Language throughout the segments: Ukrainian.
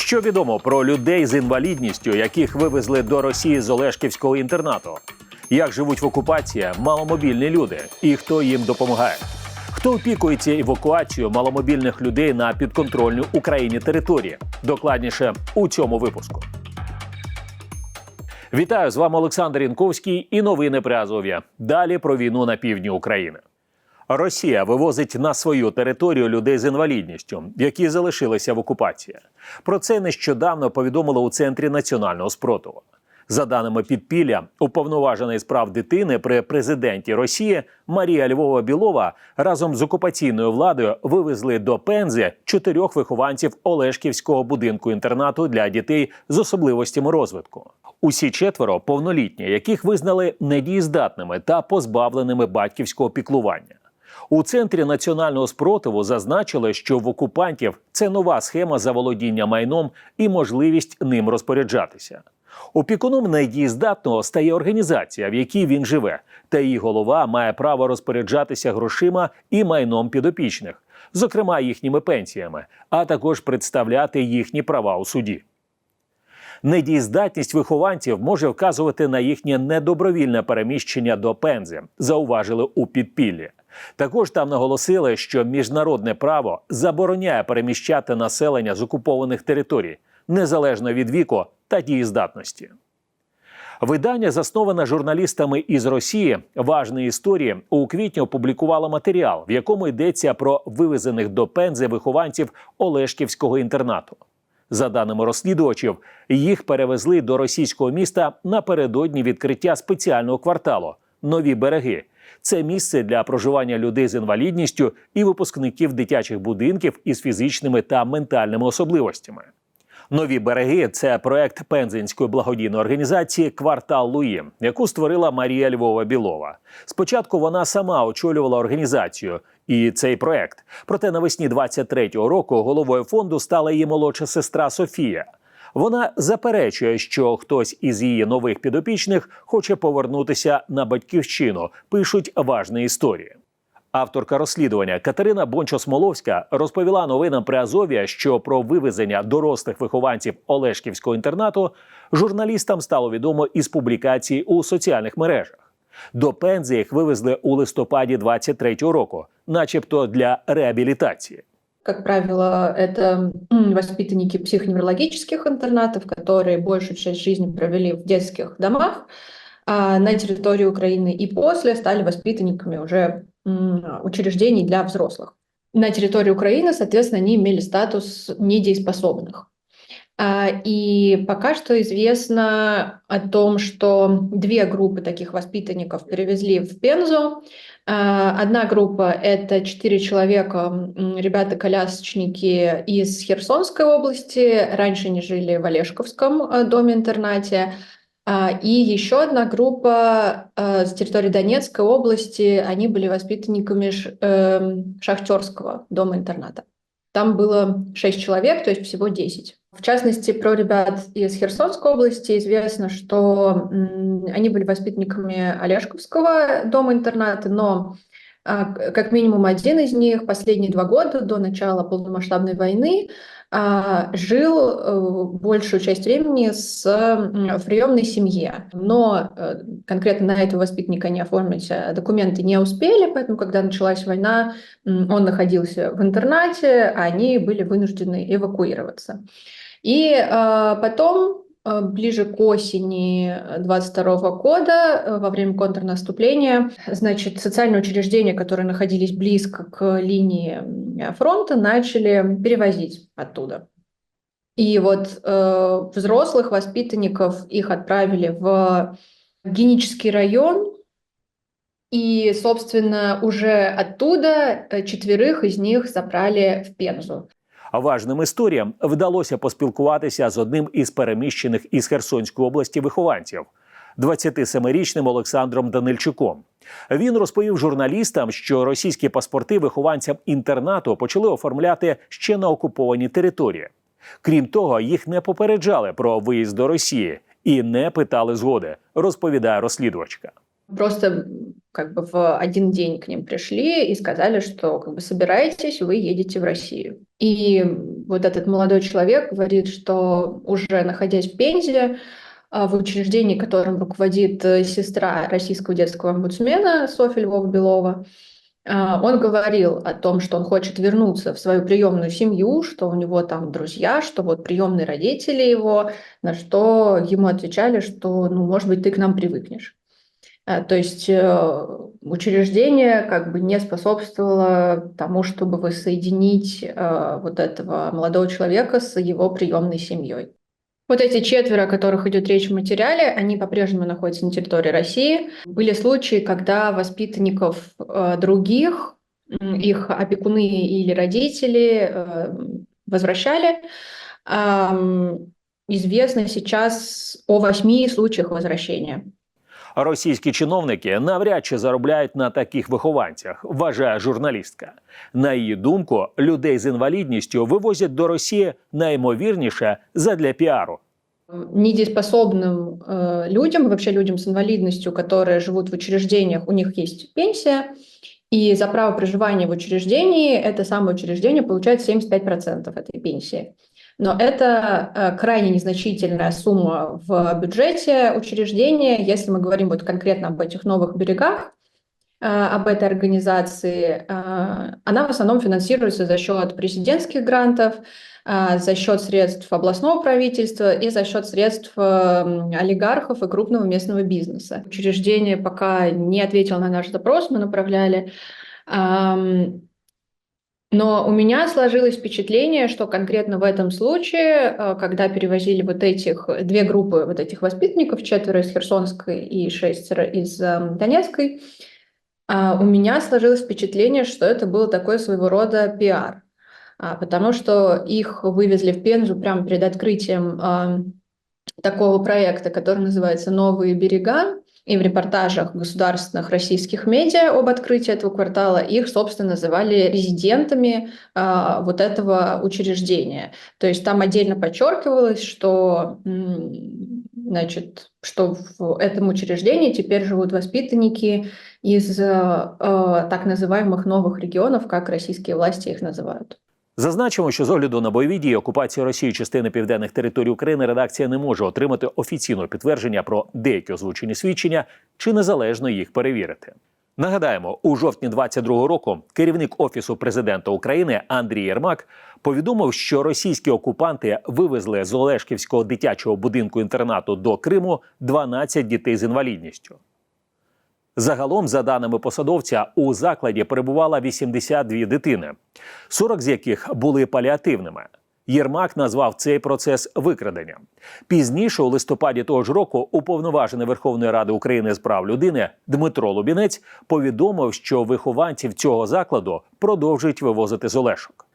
Що відомо про людей з інвалідністю, яких вивезли до Росії з Олешківського інтернату? Як живуть в окупації маломобільні люди і хто їм допомагає? Хто опікується евакуацією маломобільних людей на підконтрольну Україні території? Докладніше у цьому випуску. Вітаю з вами Олександр Янковський і новини при Азов'я. Далі про війну на півдні України. Росія вивозить на свою територію людей з інвалідністю, які залишилися в окупації. Про це нещодавно повідомили у центрі національного спротиву. За даними підпілля, уповноважений з прав дитини при президенті Росії Марія Львова Білова разом з окупаційною владою вивезли до Пензи чотирьох вихованців Олешківського будинку інтернату для дітей з особливостями розвитку. Усі четверо повнолітні, яких визнали недієздатними та позбавленими батьківського піклування. У центрі національного спротиву зазначили, що в окупантів це нова схема заволодіння майном і можливість ним розпоряджатися. Опікуном недієздатного стає організація, в якій він живе, та її голова має право розпоряджатися грошима і майном підопічних, зокрема їхніми пенсіями, а також представляти їхні права у суді. Недієздатність вихованців може вказувати на їхнє недобровільне переміщення до пензи, зауважили у підпіллі. Також там наголосили, що міжнародне право забороняє переміщати населення з окупованих територій незалежно від віку та дієздатності. Видання, засноване журналістами із Росії, важні історії у квітні опублікувало матеріал, в якому йдеться про вивезених до пензи вихованців Олешківського інтернату. За даними розслідувачів, їх перевезли до російського міста напередодні відкриття спеціального кварталу Нові береги. Це місце для проживання людей з інвалідністю і випускників дитячих будинків із фізичними та ментальними особливостями. Нові береги це проект пензенської благодійної організації Квартал Луї, яку створила Марія Львова Білова. Спочатку вона сама очолювала організацію і цей проект. Проте навесні 23-го року головою фонду стала її молодша сестра Софія. Вона заперечує, що хтось із її нових підопічних хоче повернутися на батьківщину. Пишуть важні історії. Авторка розслідування Катерина Бончо-Смоловська розповіла новинам при Азов'я, що про вивезення дорослих вихованців Олешківського інтернату журналістам стало відомо із публікацій у соціальних мережах. До Пензи їх вивезли у листопаді 23-го року, начебто для реабілітації. Как правило, это м, воспитанники психоневрологических интернатов, которые большую часть жизни провели в детских домах а, на территории Украины и после стали воспитанниками уже м, учреждений для взрослых. На территории Украины, соответственно, они имели статус недееспособных. А, И пока что известно о том, что две группы таких воспитанников перевезли в Пензу. А, Одна группа – это четыре человека, ребята-колясочники из Херсонской области. Раньше они жили в Олешковском э, доме-интернате. А, И еще одна группа э, с территории Донецкой области. Они были воспитанниками эм, Шахтерского дома-интерната. Там было 6 человек, то есть всего 10. В частности, про ребят из Херсонской области известно, что они были воспитанниками Олешковского дома-интерната, но как минимум один из них последние два года до начала полномасштабной войны а, жил э, большую часть времени с, приемной семье. Но э, конкретно на этого воспитанника они оформить э, документы не успели, поэтому, когда началась война, он находился в интернате, а они были вынуждены эвакуироваться. И потом, ближе к осени 22 года, э, во время контрнаступления, значит, социальные учреждения, которые находились близко к линии м, фронта, начали перевозить оттуда. И вот э, взрослых воспитанников их отправили в генический район, и, собственно, уже оттуда э, четверых из них забрали в Пензу. Важним історіям вдалося поспілкуватися з одним із переміщених із Херсонської області вихованців 27-річним Олександром Данильчуком. Він розповів журналістам, що російські паспорти вихованцям інтернату почали оформляти ще на окупованій території. Крім того, їх не попереджали про виїзд до Росії і не питали згоди, розповідає розслідувачка. Просто как бы в один день к ним пришли и сказали, что как бы собираетесь, вы едете в Россию. И вот этот молодой человек говорит, что уже находясь в Пензе, а, в учреждении, которым руководит э, сестра российского детского омбудсмена Софья Львова-Белова, а, он говорил о том, что он хочет вернуться в свою приемную семью, что у него там друзья, что вот приемные родители его, на что ему отвечали, что, ну, может быть, ты к нам привыкнешь. А, То есть э, учреждение как бы не способствовало тому, чтобы воссоединить э, вот этого молодого человека с его приемной семьей. Вот эти четверо, о которых идет речь в материале, они по-прежнему находятся на территории России. Были случаи, когда воспитанников э, других, их опекуны или родители э, возвращали. Известно сейчас о восьми случаях возвращения. Російські чиновники навряд чи заробляють на таких вихованцях, вважає журналістка. На її думку, людей з інвалідністю вивозять до Росії наймовірніше задля піару. недееспособным э, людям, вообще людям с инвалидностью, которые живут в учреждениях, у них есть пенсия, и за право проживания в учреждении это самое учреждение получает 75% этой пенсии. Но это э, крайне незначительная сумма в бюджете учреждения, если мы говорим вот конкретно об этих новых берегах, э, об этой организации, э, она в основном финансируется за счет президентских грантов, за счет средств областного правительства и за счет средств э, олигархов и крупного местного бизнеса. Учреждение пока не ответило на наш запрос, мы направляли. Но у меня сложилось впечатление, что конкретно в этом случае, э, когда перевозили вот этих две группы вот этих воспитанников, четверо из Херсонской и шестеро из эм, Донецкой, а, у меня сложилось впечатление, что это было такой своего рода пиар, а, потому что их вывезли в Пензу прямо перед открытием а, такого проекта, который называется «Новые берега», и в репортажах государственных российских медиа об открытии этого квартала их, собственно, называли резидентами а, вот этого учреждения. То есть там отдельно подчеркивалось, что, значит, что в этом учреждении теперь живут воспитанники из э, э, так называемых новых регионов, как российские власти их называют. Зазначимо, що з огляду на бойові дії окупації Росії частини південних територій України редакція не може отримати офіційного підтвердження про деякі озвучені свідчення чи незалежно їх перевірити. Нагадаємо, у жовтні 22-го року керівник офісу президента України Андрій Єрмак повідомив, що російські окупанти вивезли з Олешківського дитячого будинку інтернату до Криму 12 дітей з інвалідністю. Загалом, за даними посадовця, у закладі перебувало 82 дитини, 40 з яких були паліативними. Єрмак назвав цей процес викраденням. Пізніше, у листопаді того ж року, уповноважений Верховної Ради України з прав людини Дмитро Лубінець повідомив, що вихованців цього закладу продовжують вивозити з Олешок.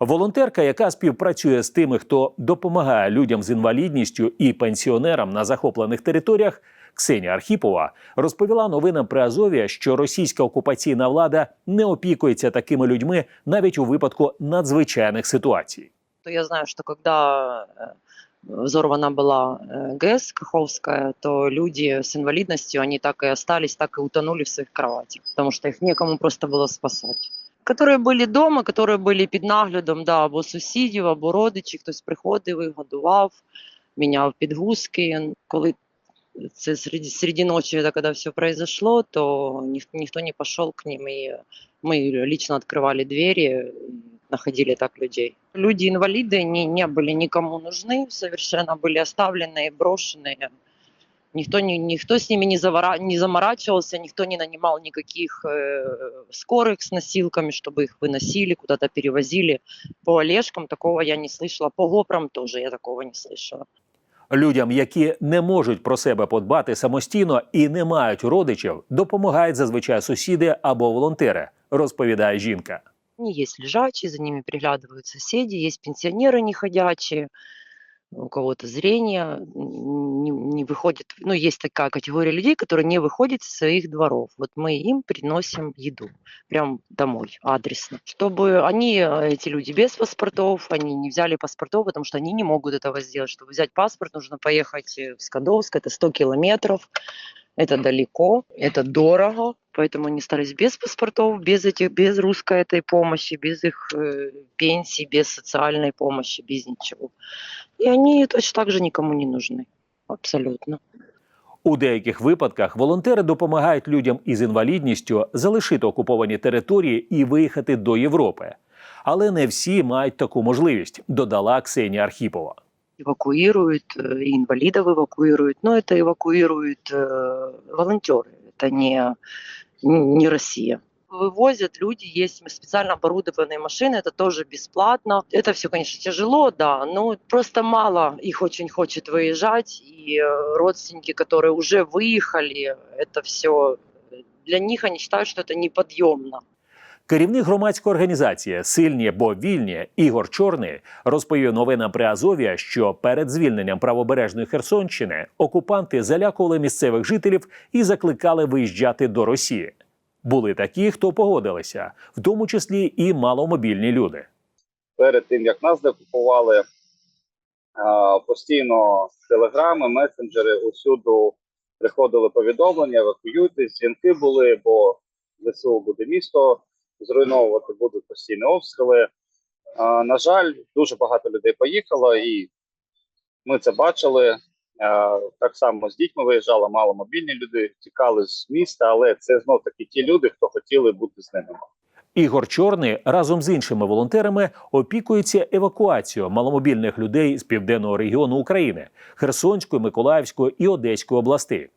Волонтерка, яка співпрацює з тими, хто допомагає людям з інвалідністю і пенсіонерам на захоплених територіях, Ксенія Архіпова розповіла новинам при Азові, що російська окупаційна влада не опікується такими людьми навіть у випадку надзвичайних ситуацій. то я знаю, что когда э, взорвана была э, ГЭС Каховская, то люди с инвалидностью, они так и остались, так и утонули в своих кроватях, потому что их некому просто было спасать. Которые были дома, которые были під наглядом, да, або сусідів, або родичів, хтось приходив і годував, міняв підгузки. Коли це серед, серед ночи, это когда все произошло, то никто не пошел к ним, и мы лично открывали двери, находили так людей. Люди-инвалиды не, не были никому нужны, совершенно были оставленные, брошенные. Никто, не, никто с ними не, завора, не заморачивался, никто не нанимал никаких э, скорых с носилками, чтобы их выносили, куда-то перевозили. По Олежкам такого я не слышала, по Гопрам тоже я такого не слышала. Людям, які не можуть про себе подбати самостійно і не мають родичів, допомагають зазвичай сусіди або волонтери, розповідає жінка. Они есть лежачие, за ними приглядывают соседи, есть пенсионеры неходячие, у кого-то зрение не, не выходит. Ну, есть такая категория людей, которые не выходят из своих дворов. Вот мы им приносим еду прям домой, адресно. Чтобы они, э, эти люди без паспортов, они не взяли паспортов, потому что они не могут этого сделать. Чтобы взять паспорт, нужно поехать э, в Скадовск, это 100 километров. Это далеко, это дорого, поэтому они остались без паспортов, без этих, без русской этой помощи, без их э, пенсий, без социальной помощи, без ничего. И они точно так же никому не нужны. Абсолютно. У деяких випадках волонтери допомагають людям із інвалідністю залишити окуповані території і виїхати до Європи. Але не всі мають таку можливість, додала Ксенія Архіпова. Эвакуируют, э, и инвалидов эвакуируют, но это эвакуируют э, волонтеры, это не, не Россия. Вывозят люди, есть специально оборудованные машины, это тоже бесплатно. Это все, конечно, тяжело, да, но просто мало их очень хочет выезжать, и э, родственники, которые уже выехали, это все для них они считают, что это неподъемно. Керівник громадської організації Сильні бо вільні Ігор Чорний розповів новинам при Азові, що перед звільненням правобережної Херсонщини окупанти залякували місцевих жителів і закликали виїжджати до Росії. Були такі, хто погодилися, в тому числі і маломобільні люди. перед тим як нас декупували, постійно телеграми, месенджери усюди приходили повідомлення, евакуюйтесь, дзвінки були, бо ЗСУ буде місто зруйновувати, будуть постійні обстріли. На жаль, дуже багато людей поїхало, і ми це бачили. Так само з дітьми виїжджали, маломобільні люди тікали з міста, але це знов таки ті люди, хто хотіли бути з ними. Ігор Чорний разом з іншими волонтерами опікується евакуацією маломобільних людей з південного регіону України Херсонської, Миколаївської і Одеської областей.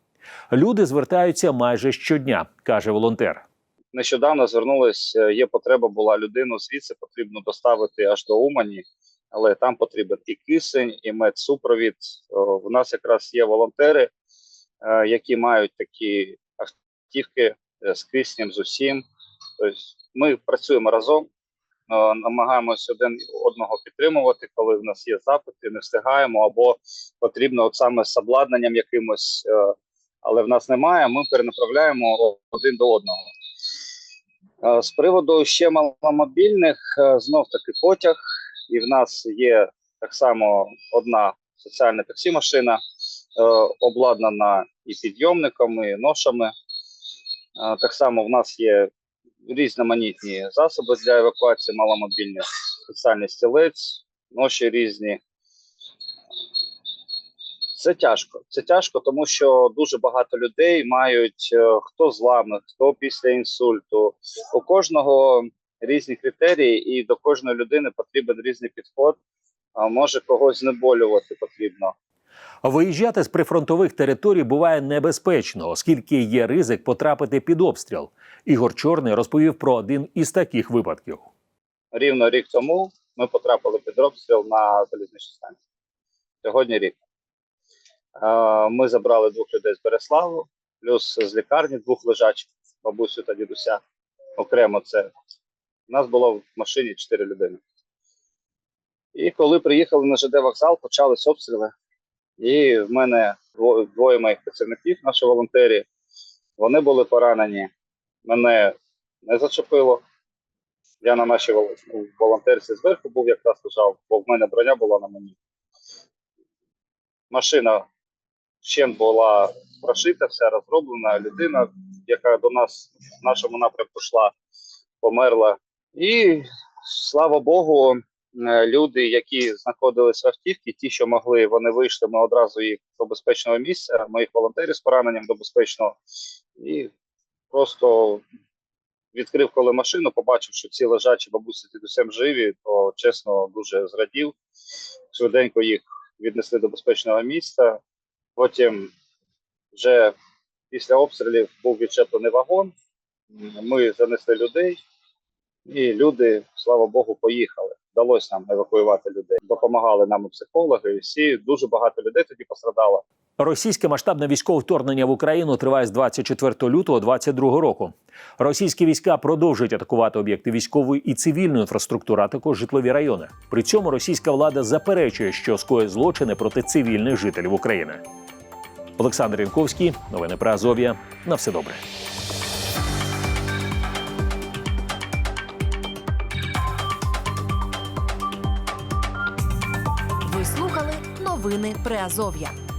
Люди звертаються майже щодня, каже волонтер. Нещодавно звернулись, е, є потреба була людину звідси потрібно доставити аж до Умані, але там потрібен і кисень, і медсупровід. У нас якраз є волонтери, е, які мають такі автівки е, з киснем, з усім. Тобто ми працюємо разом, намагаємося один одного підтримувати, коли в нас є запити, не встигаємо, або потрібно от саме з обладнанням якимось, але в нас немає. Ми перенаправляємо один до одного. Е, З приводу ще маломобільних, е, знов таки потяг, і в нас є так само одна соціальна таксі-машина, е, обладнана і підйомниками, і ношами. Так само в нас є різноманітні засоби для евакуації маломобільних, спеціальний стілець, ноші різні. Це тяжко. Це тяжко, тому що дуже багато людей мають е, хто злами, хто після інсульту. У кожного різні критерії, і до кожної людини потрібен різний підход. А може когось знеболювати потрібно. Виїжджати з прифронтових територій буває небезпечно, оскільки є ризик потрапити під обстріл. Ігор Чорний розповів про один із таких випадків. Рівно рік тому ми потрапили під обстріл на залізничній станції. Сьогодні рік. Е, Ми забрали двох людей з Береславу, плюс з лікарні двох лежачих, бабусю та дідуся. Окремо це. У нас було в машині чотири людини. І коли приїхали на ЖД вокзал, почались обстріли. І в мене двоє моїх працівників, наші волонтери, вони були поранені. Мене не зачепило. Я на нашій волонтерці зверху був, якраз лежав, бо в мене броня була на мені. Машина ще була прошита, вся розроблена. Людина, яка до нас в нашому напрямку йшла, померла. І слава Богу, е, люди, які знаходились в автівці, ті, що могли, вони вийшли. Ми одразу їх до безпечного місця, моїх волонтерів з пораненням до безпечного. І просто відкрив коли машину, побачив, що ці лежачі бабусі з дідусем живі, то чесно дуже зрадів. Швиденько їх віднесли до безпечного місця. Потім вже після обстрілів був відчеплений вагон. Ми занесли людей, і люди, слава Богу, поїхали. Вдалося нам евакуювати людей. Допомагали нам і психологи, і всі дуже багато людей тоді пострадало. Російське масштабне військове вторгнення в Україну триває з 24 лютого 2022 року. Російські війська продовжують атакувати об'єкти військової і цивільної інфраструктури, а також житлові райони. При цьому російська влада заперечує, що скоє злочини проти цивільних жителів України. Олександр Янковський, новини про Азов'я. На все добре. Новини Приазов'я.